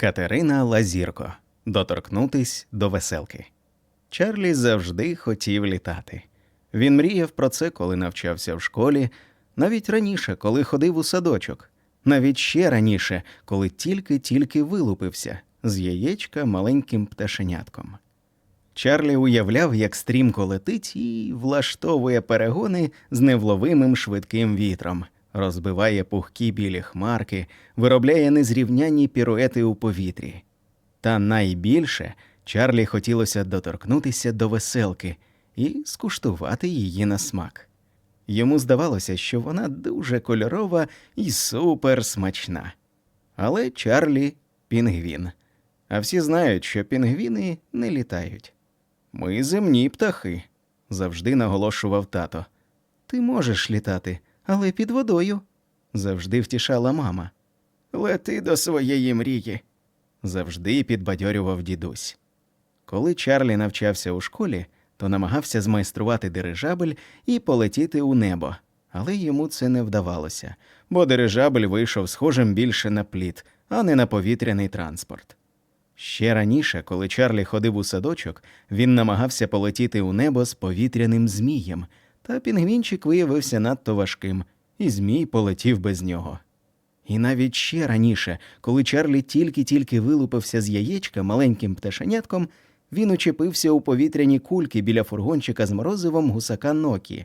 Катерина Лазірко. Доторкнутись до веселки. Чарлі завжди хотів літати. Він мріяв про це, коли навчався в школі, навіть раніше, коли ходив у садочок, навіть ще раніше, коли тільки-тільки вилупився з яєчка маленьким пташенятком. Чарлі уявляв, як стрімко летить і влаштовує перегони з невловимим швидким вітром, розбиває пухкі білі хмарки, виробляє незрівнянні піруети у повітрі. Та найбільше Чарлі хотілося доторкнутися до веселки і скуштувати її на смак. Йому здавалося, що вона дуже кольорова і суперсмачна. Але Чарлі пінгвін. А всі знають, що пінгвіни не літають. Ми земні птахи, завжди наголошував тато. Ти можеш літати, але під водою, завжди втішала мама. Лети до своєї мрії, завжди підбадьорював дідусь. Коли Чарлі навчався у школі, то намагався змайструвати дирижабель і полетіти у небо, але йому це не вдавалося, бо дирижабель вийшов схожим більше на плід, а не на повітряний транспорт. Ще раніше, коли Чарлі ходив у садочок, він намагався полетіти у небо з повітряним змієм, та пінгвінчик виявився надто важким, і змій полетів без нього. І навіть ще раніше, коли Чарлі тільки-тільки вилупився з яєчка маленьким пташенятком, він учепився у повітряні кульки біля фургончика з морозивом гусака Нокі.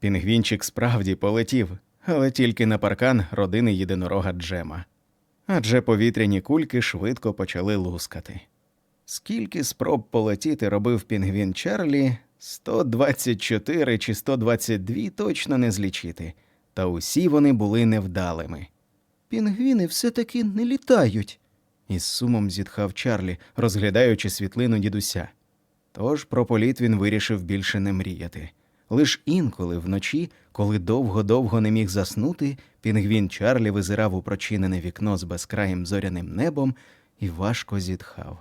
Пінгвінчик справді полетів, але тільки на паркан родини єдинорога Джема. Адже повітряні кульки швидко почали лускати. Скільки спроб полетіти робив пінгвін Чарлі, 124 чи 122 точно не злічити, та усі вони були невдалими. Пінгвіни все-таки не літають, із сумом зітхав Чарлі, розглядаючи світлину дідуся. Тож про політ він вирішив більше не мріяти. Лиш інколи вночі, коли довго-довго не міг заснути, пінгвін Чарлі визирав у прочинене вікно з безкраїм зоряним небом і важко зітхав.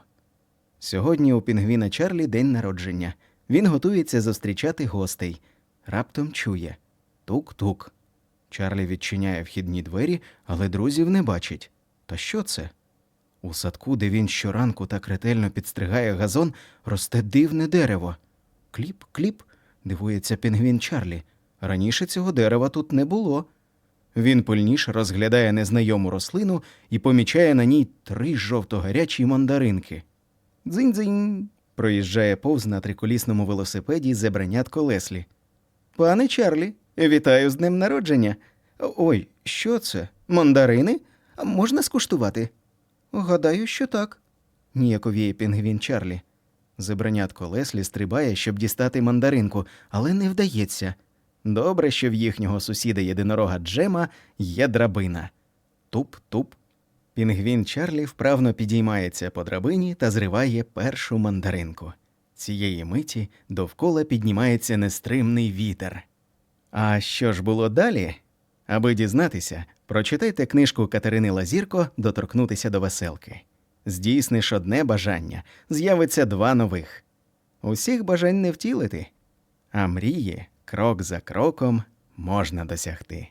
Сьогодні у пінгвіна Чарлі день народження. Він готується зустрічати гостей. Раптом чує тук-тук. Чарлі відчиняє вхідні двері, але друзів не бачить. Та що це? У садку, де він щоранку так ретельно підстригає газон, росте дивне дерево. Кліп, кліп, дивується пінгвін Чарлі. Раніше цього дерева тут не було. Він пильніше розглядає незнайому рослину і помічає на ній три жовто-гарячі мандаринки. Дзинь-дзинь. Проїжджає повз на триколісному велосипеді зебранятко Леслі. Пане Чарлі, вітаю з днем народження. Ой, що це? Мандарини? Можна скуштувати? Гадаю, що так. Ніяковіє пінгвін Чарлі. Зебранятко Леслі стрибає, щоб дістати мандаринку, але не вдається. Добре, що в їхнього сусіда єдинорога Джема є драбина. Туп-туп. Пінгвін Чарлі вправно підіймається по драбині та зриває першу мандаринку. Цієї миті довкола піднімається нестримний вітер. А що ж було далі? Аби дізнатися, прочитайте книжку Катерини Лазірко Доторкнутися до веселки. Здійсниш одне бажання, з'явиться два нових. Усіх бажань не втілити, а мрії крок за кроком можна досягти.